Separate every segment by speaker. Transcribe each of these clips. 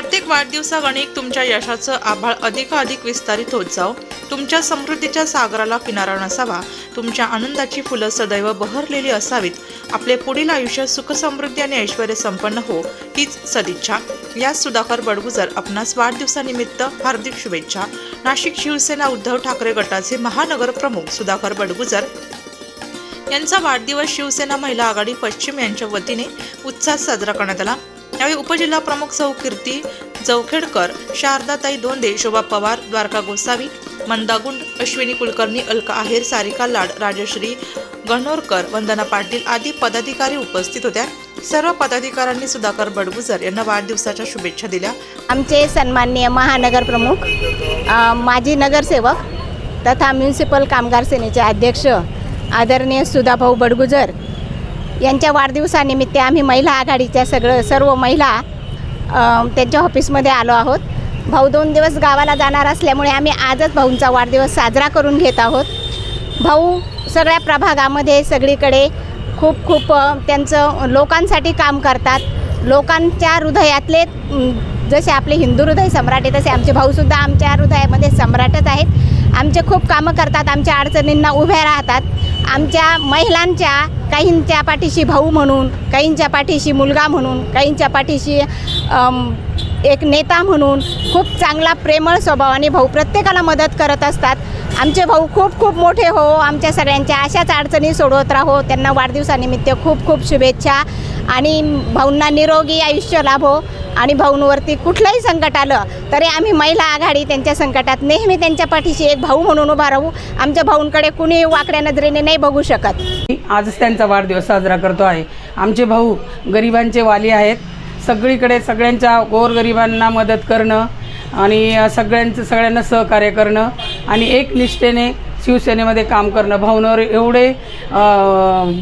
Speaker 1: प्रत्येक वाढदिवसागणिक तुमच्या यशाचं आभाळ अधिकाधिक विस्तारित होत जाओ तुमच्या समृद्धीच्या सागराला किनारा नसावा. तुमच्या आनंदाची फुलं सदैव बहरलेली असावीत. आपले पुढील आयुष्य सुखसमृद्धी आणि ऐश्वर संपन्न हो हीच सदिच्छा. या सुधाकर बडगुजर आपणास वाढदिवसानिमित्त हार्दिक शुभेच्छा. नाशिक शिवसेना उद्धव ठाकरे गटाचे महानगर प्रमुख सुधाकर बडगुजर. यांचा वाढदिवस शिवसेना महिला आघाडी पश्चिम यांच्या वतीने उत्साहात साजरा करण्यात आला. यावेळी उपजिल्हा प्रमुख सौ कीर्ती जवखेडकर शारदाताई दोंदे शोभा पवार द्वारका गोसावी मंदागुंड अश्विनी कुलकर्णी अलका आहेर सारिका लाड राजश्री गणोरकर वंदना पाटील आदी पदाधिकारी उपस्थित होत्या. सर्व पदाधिकाऱ्यांनी सुधाकर बडगुजर यांना वाढदिवसाच्या शुभेच्छा दिल्या.
Speaker 2: आमचे सन्माननीय महानगर प्रमुख माजी नगरसेवक तथा म्युन्सिपल कामगार सेनेचे अध्यक्ष आदरणीय सुधाभाऊ बडगुजर यांच्या वाढदिवसानिमित्त आम्ही महिला आघाडीच्या सगळं सर्व महिला त्यांच्या ऑफिसमध्ये आलो आहोत. भाऊ दोन दिवस गावाला जाणार असल्यामुळे आम्ही आजच भाऊंचा वाढदिवस साजरा करून घेत आहोत. भाऊ सगळ्या प्रभागामध्ये सगळीकडे खूप खूप त्यांचं लोकांसाठी काम करतात. लोकांच्या हृदयातले जसे आपले हिंदू हृदय सम्राट आहे तसे आमचे भाऊसुद्धा आमच्या हृदयामध्ये सम्राटच आहेत. आमचे खूप कामं करतात आमच्या अडचणींना उभ्या राहतात. आमच्या महिलांच्या काहींच्या पाठीशी भाऊ म्हणून काहींच्या पाठीशी मुलगा म्हणून काहींच्या पाठीशी एक नेता म्हणून खूप चांगला प्रेमळ स्वभावाने भाऊ प्रत्येकाला मदत करत असतात. आमचे भाऊ खूप खूप मोठे हो आमच्या सगळ्यांच्या अशाच अडचणी सोडवत राहो. त्यांना वाढदिवसानिमित्त खूप खूप शुभेच्छा. आणि भाऊंना निरोगी आयुष्य लाभो. आणि भाऊंवरती कुठलंही संकट आलं तरी आम्ही महिला आघाडी त्यांच्या संकटात नेहमी त्यांच्या पाठीशी एक भाऊ म्हणून उभा राहू. आमच्या भाऊंकडे कुणी वाकड्या नजरेने नाही बघू शकत.
Speaker 3: आजच त्यांचा वाढदिवस साजरा करतो आहे. आमचे भाऊ गरिबांचे वाली आहेत. सगळीकडे सगळ्यांच्या गोरगरिबांना मदत करणं आणि सगळ्यांचं सगळ्यांना सहकार्य करणं आणि एक निष्ठेने शिवसेनेमध्ये काम करणं. भाऊंवर एवढे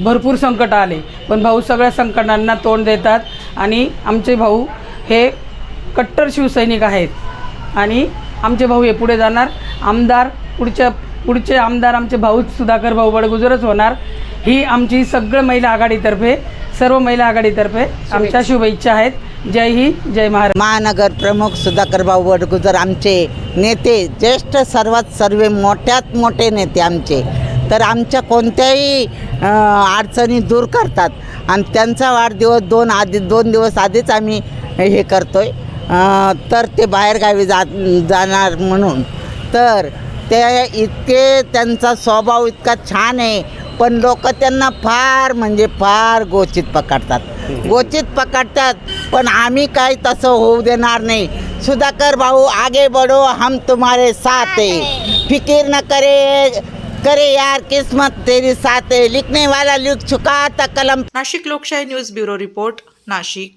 Speaker 3: भरपूर संकट आले. पण भाऊ सगळ्या संकटांना तोंड देतात आणि आमचे भाऊ हे कट्टर शिवसैनिक आहेत. आणि आमचे भाऊ हे पुढे जाणार. आमदार पुढच्या पुढचे आमदार आमचे भाऊ सुधाकर भाऊ बडगुजरच होणार. ही आमची सगळं महिला आघाडीतर्फे सर्व महिला आघाडीतर्फे आमच्या शुभेच्छा आहेत. जय हिंद जय महाराष्ट्र.
Speaker 4: महानगर प्रमुख सुधाकर भाऊ वडगुजर आमचे नेते ज्येष्ठ सर्वात सर्व मोठ्यात मोठे नेते आमचे. तर आमच्या कोणत्याही अडचणी दूर करतात. आणि त्यांचा वाढदिवस दोन आधी दोन दिवस आधीच आम्ही हे करतो आहे तर ते बाहेरगावी जा जाणार म्हणून. तर ते इतके त्यांचा स्वभाव इतका छान आहे. पण लोक त्यांना फार म्हणजे फार गोचित पकडतात. गोचित पकडतात पण आम्ही काही तसं होऊ देणार नाही. सुधाकर भाऊ आगे बढ़ो हम तुम्हारे साथ है. फिकीर न करे करे यार किस्मत तेरी साथ है. लिखने वाला लिख चुका था कलम।
Speaker 1: नाशिक लोकशाही न्यूज ब्युरो रिपोर्ट नाशिक.